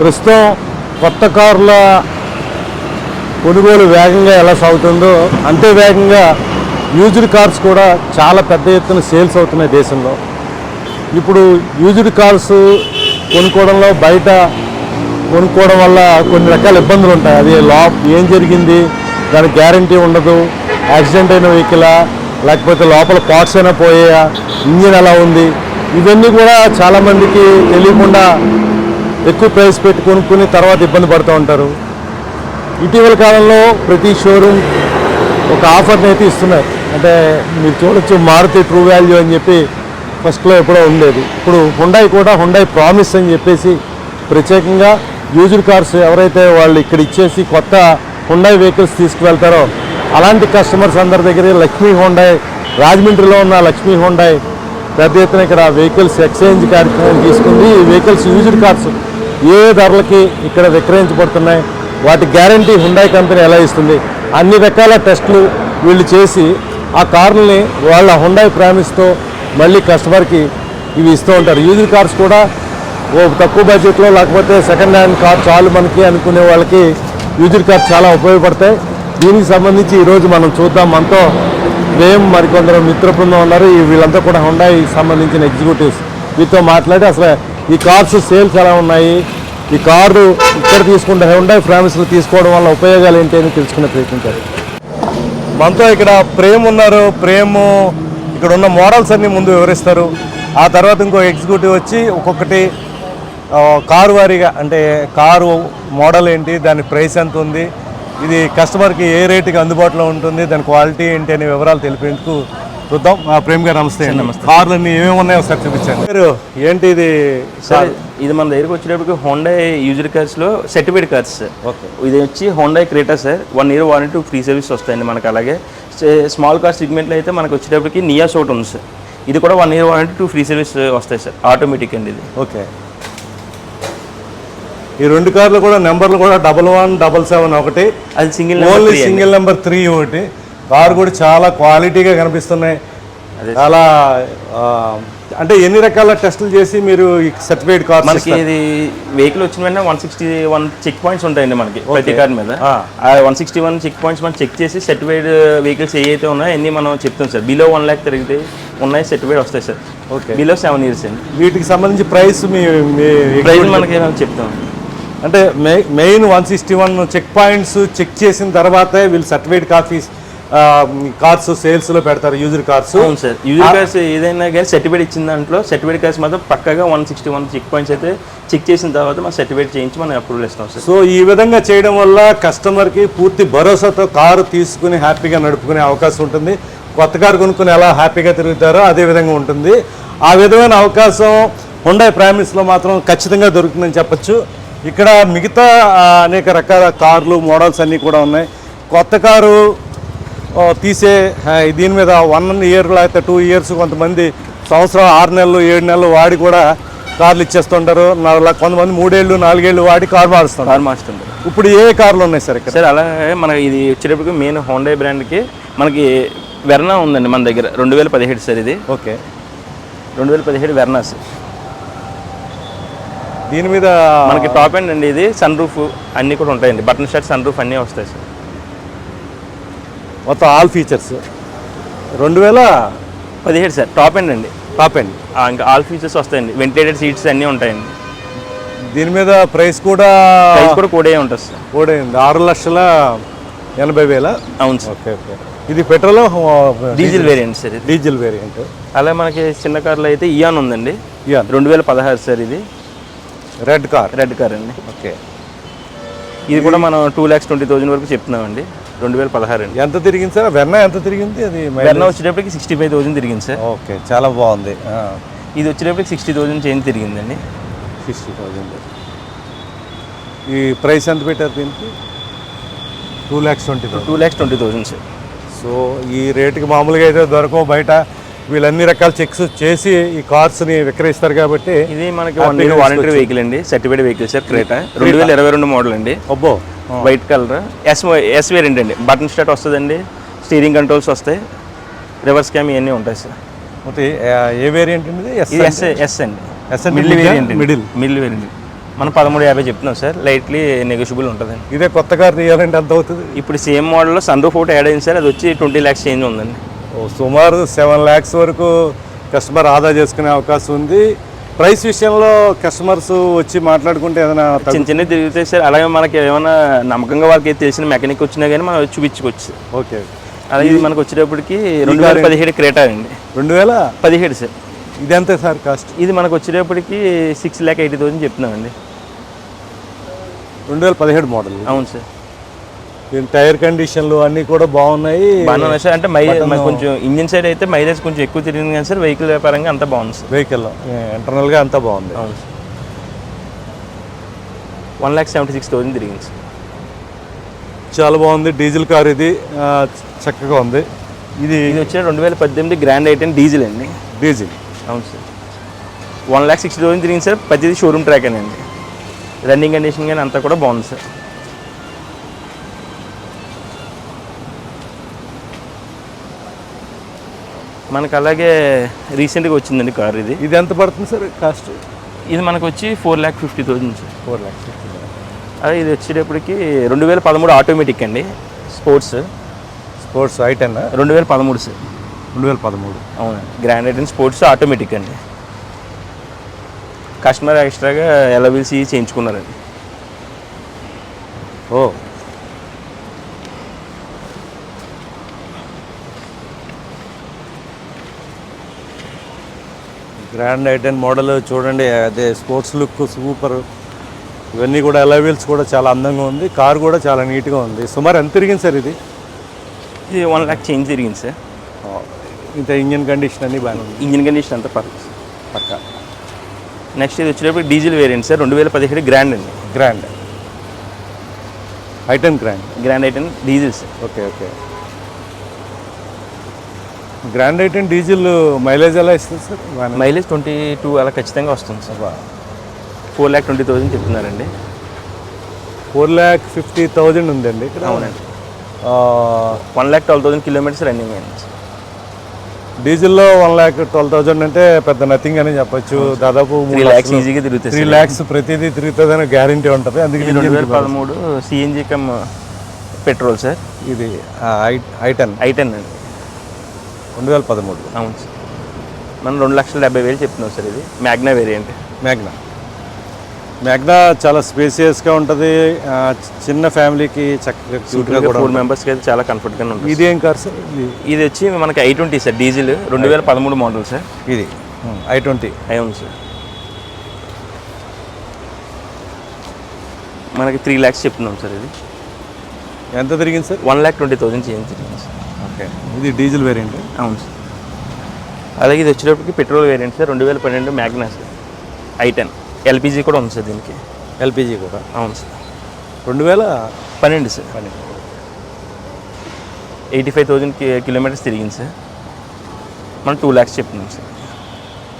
ప్రస్తుతం కొత్త కార్ల కొనుగోలు వేగంగా ఎలా సాగుతుందో అంతే వేగంగా యూజ్డ్ కార్స్ కూడా చాలా పెద్ద ఎత్తున సేల్స్ అవుతున్నాయి దేశంలో. ఇప్పుడు యూజ్డ్ కార్స్ కొనుక్కోవడంలో బయట కొనుక్కోవడం వల్ల కొన్ని రకాల ఇబ్బందులు ఉంటాయి. అది లా ఏం జరిగింది దానికి గ్యారంటీ ఉండదు యాక్సిడెంట్ అయిన వెహికలా లేకపోతే లోపల పార్ట్స్ అయినా పోయాయా ఇంజిన్ ఎలా ఉంది ఇవన్నీ కూడా చాలామందికి తెలియకుండా ఎక్కువ ప్రైస్ పెట్టి కొనుక్కుని తర్వాత ఇబ్బంది పడుతూ ఉంటారు. ఇటీవల కాలంలో ప్రతి షోరూమ్ ఒక ఆఫర్ని అయితే ఇస్తున్నారు. అంటే మీరు చూడొచ్చు మారుతి ట్రూ వాల్యూ అని చెప్పి ఫస్ట్లో ఎప్పుడో ఉండేది. ఇప్పుడు హుండాయి కూడా హుండాయి ప్రామిస్ అని చెప్పేసి ప్రత్యేకంగా యూజ్డ్ కార్స్ ఎవరైతే వాళ్ళు ఇక్కడ ఇచ్చేసి కొత్త హుండాయి వెహికల్స్ తీసుకువెళ్తారో అలాంటి కస్టమర్స్ అందరి దగ్గర లక్ష్మీ హుండాయ్ రాజమండ్రిలో ఉన్న లక్ష్మీ హుండాయ్ పెద్ద ఎత్తున ఇక్కడ వెహికల్స్ ఎక్స్చేంజ్ కార్యక్రమం తీసుకుంది. ఈ వెహికల్స్ యూజ్డ్ కార్స్ ఏ ధరలకి ఇక్కడ విక్రయించబడుతున్నాయి? వాటి గ్యారంటీ హుండాయ్ కంపెనీ ఎలా ఇస్తుంది? అన్ని రకాల టెస్టులు వీళ్ళు చేసి ఆ కార్లని వాళ్ళ హుండాయ్ ప్రామిస్తో మళ్ళీ కస్టమర్కి ఇవి ఇస్తూ ఉంటారు. యూజర్ కార్స్ కూడా ఓ తక్కువ బడ్జెట్లో లేకపోతే సెకండ్ హ్యాండ్ కార్ చాలు మనకి అనుకునే వాళ్ళకి యూజర్ కార్స్ చాలా ఉపయోగపడతాయి. దీనికి సంబంధించి ఈరోజు మనం చూద్దాం. మనతో మేము మరికొందరు మిత్ర బృందం ఉన్నారు. వీళ్ళంతా కూడా హుండాయి సంబంధించిన ఎగ్జిక్యూటివ్స్ వీటితో మాట్లాడి అసలు ఈ కార్స్ సేల్స్ ఎలా ఉన్నాయి? ఈ కారు ఇక్కడ తీసుకుంటే హుండాయి ఫ్రామిస్లో తీసుకోవడం వల్ల ఉపయోగాలు ఏంటి అని తెలుసుకునే ప్రయత్నించారు మనతో ఇక్కడ ప్రేమ్ ఉన్నారు. ప్రేమ్ ఇక్కడ ఉన్న మోడల్స్ అన్ని ముందు వివరిస్తారు. ఆ తర్వాత ఇంకో ఎగ్జిక్యూటివ్ వచ్చి ఒక్కొక్కటి కారు వారీగా అంటే కారు మోడల్ ఏంటి దాని ప్రైస్ ఎంత ఉంది ఇది కస్టమర్కి ఏ రేటుకి అందుబాటులో ఉంటుంది దాని క్వాలిటీ ఏంటి అనే వివరాలు తెలిపేందుకు చూద్దాం. ప్రేమ్ గారు నమస్తే నమస్తే. కార్లు అన్ని ఏమేమి ఉన్నాయో ఒకసారి చూపించండి. మీరు ఏంటి ఇది? సార్ ఇది మన దగ్గరికి వచ్చేటప్పటికి హోండా యూజర్ కార్స్లో సర్టిఫైడ్ కార్స్ సార్. ఓకే. ఇది వచ్చి Honda Creta sir. One year warranty free service వస్తాయండి మనకి అలాగే. స్మాల్ కార్ సెగ్మెంట్లో అయితే మనకు వచ్చేటప్పటికి నియాస్ ఒకటి ఉంది సార్. ఇది కూడా one year warranty two free service వస్తాయి సార్. ఆటోమేటిక్ అండి ఇది. ఓకే. ఈ రెండు కార్లు కూడా నెంబర్లు కూడా డబల్ వన్ డబల్ సెవెన్ ఒకటి. అది single only single number three ఒకటి. కార్ కూడా చాలా క్వాలిటీగా కనిపిస్తున్నాయి. చాలా అంటే ఎన్ని రకాల టెస్టులు చేసి మీరు సర్టిఫైడ్ కార్ మనకి ఇది వెహికల్ వచ్చిన వెంటనే one sixty one check points ఉంటాయండి మనకి ప్రతి కార్ మీద. ఆ. One sixty one check points మనం చెక్ చేసి సర్టిఫైడ్ వెహికల్స్ ఏ అయితే ఉన్నాయో అన్ని మనం చెప్తాం సార్. బిలో వన్ ల్యాక్ తిరిగితే ఉన్నాయి సర్టిఫైడ్ వస్తాయి sir. Okay. Below seven years అండి. వీటికి సంబంధించి ప్రైస్ మీ ప్రైస్ మనకి చెప్తాం? అంటే main one sixty one check points check చేసిన తర్వాతే వీళ్ళు సర్టిఫైడ్ కాఫీస్ కార్స్ సేల్స్లో పెడతారు యూజర్ కార్స్. అవును సార్. యూజర్ కార్స్ ఏదైనా కానీ సర్టిఫికేట్ ఇచ్చిన దాంట్లో సర్టిఫికేట్ కార్స్ మాత్రం పక్కగా one sixty one check points అయితే చెక్ చేసిన తర్వాత మనం సర్టిఫికేట్ చేయించి మనం అప్రూవల్ ఇస్తాం సార్. సో ఈ విధంగా చేయడం వల్ల కస్టమర్కి పూర్తి భరోసాతో కారు తీసుకుని హ్యాపీగా నడుపుకునే అవకాశం ఉంటుంది. కొత్త కారు కొనుక్కుని ఎలా హ్యాపీగా తిరుగుతారో అదే విధంగా ఉంటుంది. ఆ విధమైన అవకాశం హుండాయ్ ప్రామిస్లో మాత్రం ఖచ్చితంగా దొరుకుతుందని చెప్పొచ్చు. ఇక్కడ మిగతా అనేక రకాల కార్లు మోడల్స్ అన్నీ కూడా ఉన్నాయి. కొత్త కారు తీసే దీని మీద వన్ ఇయర్ లేకపోతే టూ ఇయర్స్ కొంతమంది సంవత్సరం ఆరు నెలలు ఏడు నెలలు వాడి కూడా కార్లు ఇచ్చేస్తుంటారు. కొంతమంది మూడేళ్ళు నాలుగేళ్ళు వాడి కారు మారుస్తుంటారు. కార్ మాస్టర్ ఇప్పుడు ఏ కార్లు ఉన్నాయి సార్ ఇక్కడ? సార్ అలాగే మనకి ఇది వచ్చేటప్పటికి మెయిన్ హోండా బ్రాండ్కి మనకి వెర్నా ఉందండి మన దగ్గర. రెండు వేల పదిహేడు సార్ ఇది. ఓకే. రెండు వేల పదిహేడు వెర్నా సార్. దీని మీద మనకి టాప్ ఎండ్ అండి ఇది. సన్ రూఫ్ అన్నీ కూడా ఉంటాయండి. బటన్ షర్ట్ సన్ రూఫ్ అన్నీ వస్తాయి సార్. మొత్తం ఆల్ ఫీచర్స్ రెండు వేల పదిహేడు సార్ టాప్ ఎండ్ అండి. టాప్ ఎండ్ ఇంకా ఆల్ ఫీచర్స్ వస్తాయండి. వెంటిలేటెడ్ సీట్స్ అన్నీ ఉంటాయండి. దీని మీద ప్రైస్ కూడా ప్రైస్ కూడా కోడే ఉంటుంది సార్. కూడైంది ఆరు లక్షల ఎనభై వేల? అవును సార్. Okay okay. ఇది పెట్రోల్ డీజిల్? వేరియంట్ సార్ ఇది. డీజిల్ వేరియంట్ అలా మనకి చిన్న కార్లో అయితే ఇయాన్ ఉందండి. ఇయాన్ రెండు వేల పదహారు సార్ ఇది. రెడ్ కార్ రెడ్ కార్ అండి. ఓకే. ఇది కూడా మనం టూ ల్యాక్స్ ట్వంటీ థౌసండ్ వరకు చెప్తున్నామండి. రెండు వేల పదహారు అండి. ఎంత తిరిగింది సార్? వెన్న ఎంత తిరిగింది? అది వెర్నా వచ్చేటప్పటికి సిక్స్టీ ఫైవ్ థౌసండ్ తిరిగింది సార్. ఓకే చాలా బాగుంది. ఇది వచ్చేటప్పటికి సిక్స్టీ థౌసండ్ చేంజ్ తిరిగిందండి. సిక్స్టీ థౌజండ్ ఈ ప్రైస్ ఎంత పెట్టారు దీనికి? Two lakhs twenty thousand. Two lakhs twenty thousand sir. So ఈ రేటుకి మామూలుగా అయితే దొరకవు. బయట వీళ్ళు అన్ని రకాల చెక్స్ చేసి ఈ కార్స్ని విక్రయిస్తారు కాబట్టి ఇది మనకి వారంటీ వెహికల్ అండి. సర్టిఫైడ్ వెహికల్ సార్ క్రేటా రెండు వేల ఇరవై రెండు మోడల్ అండి. అబ్బో. Oh. White colour. S S variant అండి. బటన్ స్టార్ట్ వస్తుందండి. స్టీరింగ్ కంట్రోల్స్ వస్తాయి. రివర్స్ క్యామ్ ఇవన్నీ ఉంటాయి సార్. ఏ వేరియంట్ ఎస్ ఎస్ అండి. Yes middle variant middle middle variant మనం పదమూడు యాభై చెప్తున్నాం సార్. లైట్లీ నెగోషియబుల్ అండి ఇదే కొత్త కార్ తీయాలంటే ఎంత అవుతుంది? ఇప్పుడు సేమ్ మోడల్లో సన్ రూఫ్ ఒకటి యాడ్ అయింది సార్. అది వచ్చి ట్వంటీ ల్యాక్స్ చేంజ్ ఉందండి. సుమారు సెవెన్ ల్యాక్స్ వరకు కస్టమర్ ఆదా చేసుకునే అవకాశం ఉంది. ప్రైస్ విషయంలో కస్టమర్స్ వచ్చి మాట్లాడుకుంటే ఏదైనా చిన్న చిన్నవి తిరుగుతాయి సార్ అలాగే మనకి ఏమైనా నమ్మకంగా వాళ్ళకి తెలిసిన మెకానిక్ వచ్చినా కానీ మనం చూపించుకోవచ్చు. ఓకే. అలాగే ఇది మనకు వచ్చేటప్పటికి రెండు వేల పదిహేడు క్రేటా అండి. రెండు వేల? పదిహేడు సార్. ఇది ఎంత సార్ కాస్ట్? ఇది మనకు వచ్చేటప్పటికి సిక్స్ ల్యాక్ ఎయిటీ థౌసండ్ చెప్తున్నామండి. రెండు వేల పదిహేడు మోడల్. అవును సార్. దీని టైర్ కండిషన్లు అన్నీ కూడా బాగున్నాయి. బాగానే ఉన్నాయి సార్. అంటే మైలేజ్ కొంచెం ఇంజిన్ సైడ్ అయితే మైలేజ్ కొంచెం ఎక్కువ తిరిగింది కానీ సార్ వెహికల్ వ్యాపారంగా అంతా బాగుంది సార్. వెహికల్ ఇంటర్నల్గా అంతా బాగుంది. One lakh seventy six thousand తిరిగింది సార్. చాలా బాగుంది. డీజిల్ కార్ ఇది చక్కగా ఉంది. ఇది ఇది వచ్చే రెండు వేల పద్దెనిమిది గ్రాండ్ ఐటెన్ డీజిల్ అండి. డీజిల్. అవును sir. One lakh sixty thousand తిరిగింది సార్. ప్రతిది షోరూమ్ ట్రాక్ అండి. రన్నింగ్ కండిషన్ కానీ అంతా కూడా బాగుంది సార్. మనకు అలాగే రీసెంట్గా వచ్చిందండి కార్ ఇది. ఇది ఎంత పడుతుంది సార్ కాస్ట్? ఇది మనకు వచ్చి four lakh fifty thousand sir. Four lakhs అదే ఇది వచ్చేటప్పటికి రెండు వేల పదమూడు ఆటోమేటిక్ అండి స్పోర్ట్స్. స్పోర్ట్స్ ఐ టెన్ రెండు వేల పదమూడు సార్. రెండు వేల పదమూడు. అవునండి grand i ten sports automatic అండి. కస్టమర్ ఎక్స్ట్రాగా ఎలవీసీ చేయించుకున్నారండి. ఓ గ్రాండ్ ఐటెన్ మోడల్ చూడండి అదే స్పోర్ట్స్ లుక్ సూపర్. ఇవన్నీ కూడా అలవీల్స్ కూడా చాలా అందంగా ఉంది. కార్ కూడా చాలా నీట్గా ఉంది. సుమారు ఎంత తిరిగింది సార్ ఇది? ఇది వన్ ల్యాక్ చేంజ్ తిరిగింది సార్. ఇంత ఇంజిన్ కండిషన్ అన్నీ బాగానే ఉంది. ఇంజిన్ కండిషన్ అంతా పర్లేదు పక్క. నెక్స్ట్ ఇది వచ్చేటప్పుడు డీజిల్ వేరియంట్ సార్. రెండు వేల పదిహేడు గ్రాండ్ అండి. Grand i ten grand grand i ten diesel sir. Okay okay grand i ten diesel mileage ఎలా ఇస్తుంది సార్? మైలేజ్ ట్వంటీ టూ అలా ఖచ్చితంగా వస్తుంది sir. Four lakh twenty thousand చెప్తున్నారండి. ఫోర్ ల్యాక్ ఫిఫ్టీ థౌజండ్ ఉందండి ఇక్కడ? అవునండి. One lakh twelve thousand kilometres running అయింది డీజిల్లో వన్ ల్యాక్ ట్వెల్వ్ థౌజండ్ అంటే పెద్ద నథింగ్ అని చెప్పొచ్చు. దాదాపు త్రీ ల్యాక్స్ ఈజీగా తిరుగుతాయి త్రీ ల్యాక్స్ ప్రతిదీ తిరుగుతుందని గ్యారంటీ ఉంటుంది. అందుకే రెండు వేల పదమూడు సిఎన్జి కమ్ పెట్రోల్ సార్. ఇది ఐటెన్ ఐటెన్ అండి. రెండు వేల పదమూడు. అవును సార్. మనం రెండు లక్షల డెబ్బై వేలు చెప్తున్నాం సార్ ఇది. Magna variant. మ్యాగ్నా. మ్యాగ్నా చాలా స్పేసియస్గా ఉంటుంది. చిన్న ఫ్యామిలీకి చక్కగా క్యూట్గా కూడా ఫోర్. మెంబర్స్కి అయితే చాలా కంఫర్ట్గానే ఉంటుంది. ఇది ఏం కార్ సార్? ఇది ఇది వచ్చి మనకి ఐ ట్వంటీ సార్ డీజిల్ రెండు వేల పదమూడు మోడల్ సార్. ఇది. I twenty. అవును సార్. మనకి త్రీ ల్యాక్స్ చెప్తున్నాం సార్ ఇది. ఎంత తిరిగింది sir? One lakh twenty thousand change తిరిగింది సార్. ఓకే. ఇది డీజిల్ వేరియంట్. అవును సార్. అలాగే ఇది వచ్చేటప్పటికి పెట్రోల్ వేరియంట్ సార్ రెండు వేల పన్నెండు magna sir I ten. LPG కూడా ఉంది సార్ దీనికి. ఎల్పిజి కూడా. అవును సార్. రెండు వేల పన్నెండు సార్. పన్నెండు. ఎయిటీ ఫైవ్ థౌజండ్ కిలోమీటర్స్ తిరిగింది సార్. మనం టూ ల్యాక్స్ చెప్తున్నాం సార్.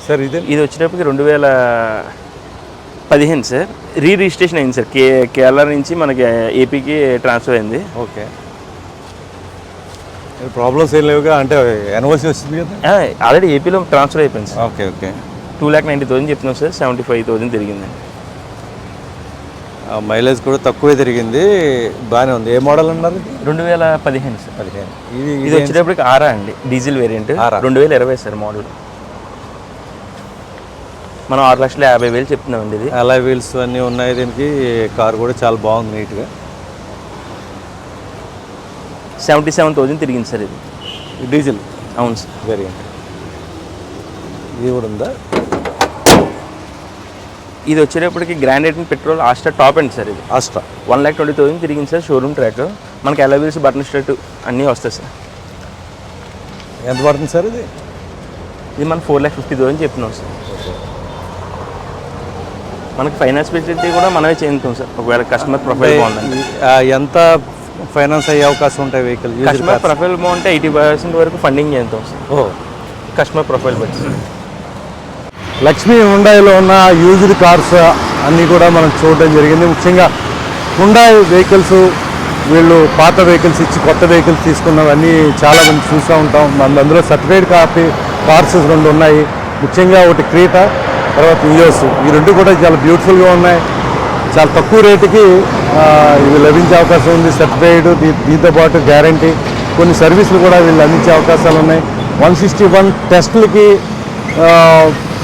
సార్ ఇదే ఇది వచ్చేటప్పటికి రెండు వేల పదిహేను సార్. రీ రిజిస్ట్రేషన్ అయింది సార్. కే కేరళ నుంచి మనకి ఏపీకి ట్రాన్స్ఫర్ అయింది. ఓకే. ప్రాబ్లమ్స్ ఏం లేవుగా? అంటే ఎన్ఓసి వస్తుంది కదా? ఆల్రెడీ ఏపీలో ట్రాన్స్ఫర్ అయిపోయింది sir. Okay okay two lakh ninety thousand చెప్తున్నాం సార్. సెవెంటీ ఫైవ్ థౌసండ్ తిరిగిందండి మైలేజ్ కూడా తక్కువే తిరిగింది. బాగానే ఉంది. ఏ మోడల్ అన్నారు? ఇది రెండు వేల పదిహేను సార్. పదిహేను. ఇది ఇది వచ్చేటప్పటికి ఆరా అండి. Diesel variant. రెండు వేల ఇరవై సార్ మోడల్ మనం ఆరు లక్షల యాభై వేలు చెప్తున్నామండి ఇది. అలా వీల్స్ అన్నీ ఉన్నాయి దీనికి. కార్ కూడా చాలా బాగుంది నీట్గా సెవెంటీ సెవెన్ థౌసండ్ తిరిగింది సార్ ఇది. డీజిల్? అవును సార్. వేరియంట్ ఇది కూడా ఉందా? ఇది వచ్చేటప్పటికి grand i ten petrol asta top అండి సార్ ఇది. Astra. One lakh twenty thousand తిరిగింది సార్ షోరూమ్ ట్రాక్ మనకి ఎలవీల్స్ బటన్ స్టార్ట్ అన్నీ వస్తాయి సార్. ఎంత పడుతుంది సార్ ఇది? ఇది మనం ఫోర్ ల్యాక్ ఫిఫ్టీ థౌసండ్ చెప్తున్నాం సార్. మనకి ఫైనాన్స్ ఫెసిలిటీ కూడా మనమే చేయించాం సార్. ఒకవేళ కస్టమర్ ప్రొఫైల్ బాగుందండి ఎంత ఫైనాన్స్ అయ్యే అవకాశం ఉంటాయి వెహికల్ కస్టమర్ ప్రొఫైల్ బాగుంటే ఎయిటీ పర్సెంట్ వరకు ఫండింగ్ చేస్తాం సార్ ఓ. కస్టమర్ ప్రొఫైల్ బట్టి. లక్ష్మీ హుండాయిలో ఉన్న యూజ్డ్ కార్స్ అన్నీ కూడా మనం చూడడం జరిగింది. ముఖ్యంగా హుండాయ్ వెహికల్స్ వీళ్ళు పాత వెహికల్స్ ఇచ్చి కొత్త వెహికల్స్ తీసుకున్నవన్నీ చాలా మంది చూస్తూ ఉంటాం. మన అందులో సర్టిఫైడ్ కాపీ కార్స్ రెండు ఉన్నాయి. ముఖ్యంగా ఒకటి క్రీటా తర్వాత ఇయోస్ ఈ రెండు కూడా చాలా బ్యూటిఫుల్గా ఉన్నాయి. చాలా తక్కువ రేటుకి ఇవి లభించే అవకాశం ఉంది. సర్టిఫైడ్ దీంతో పాటు గ్యారంటీ కొన్ని సర్వీసులు కూడా వీళ్ళు అందించే అవకాశాలు ఉన్నాయి. వన్ సిక్స్టీ వన్ టెస్టులకి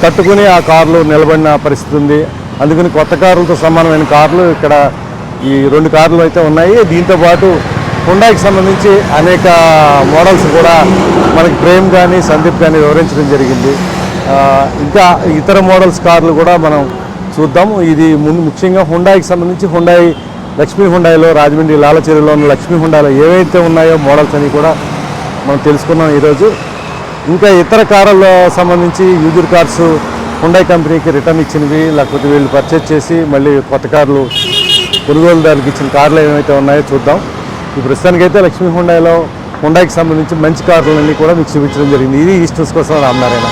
తట్టుకుని ఆ కార్లు నిలబడిన పరిస్థితి ఉంది. అందుకని కొత్త కార్లతో సమానమైన కార్లు ఇక్కడ ఈ రెండు కార్లు అయితే ఉన్నాయి. దీంతోపాటు హుండాకి సంబంధించి అనేక మోడల్స్ కూడా మనకి ప్రేమ్ కానీ సందీప్ కానీ వివరించడం జరిగింది. ఇంకా ఇతర మోడల్స్ కార్లు కూడా మనం చూద్దాం ఇది ముందు ముఖ్యంగా హుండాయికి సంబంధించి హుండాయి లక్ష్మీ హుండాయిలో రాజమండ్రి లాలచేరిలో ఉన్న లక్ష్మీ హుండాయిలో ఏవైతే ఉన్నాయో మోడల్స్ అని కూడా మనం తెలుసుకున్నాం ఈరోజు. ఇంకా ఇతర కార్ల సంబంధించి యూజర్ కార్స్ హుండాయ్ కంపెనీకి రిటర్న్ ఇచ్చినవి లేకపోతే వీళ్ళు పర్చేజ్ చేసి మళ్ళీ కొత్త కార్లు కొనుగోలుదారులకు ఇచ్చిన కార్లు ఏమైతే ఉన్నాయో చూద్దాం. ఈ ప్రస్తుతానికైతే లక్ష్మీ హుండాయిలో హుండాయికి సంబంధించి మంచి కార్లన్నీ కూడా మీకు చూపించడం జరిగింది. ఇది ఈస్టర్స్ కోసం రామనారాయణ.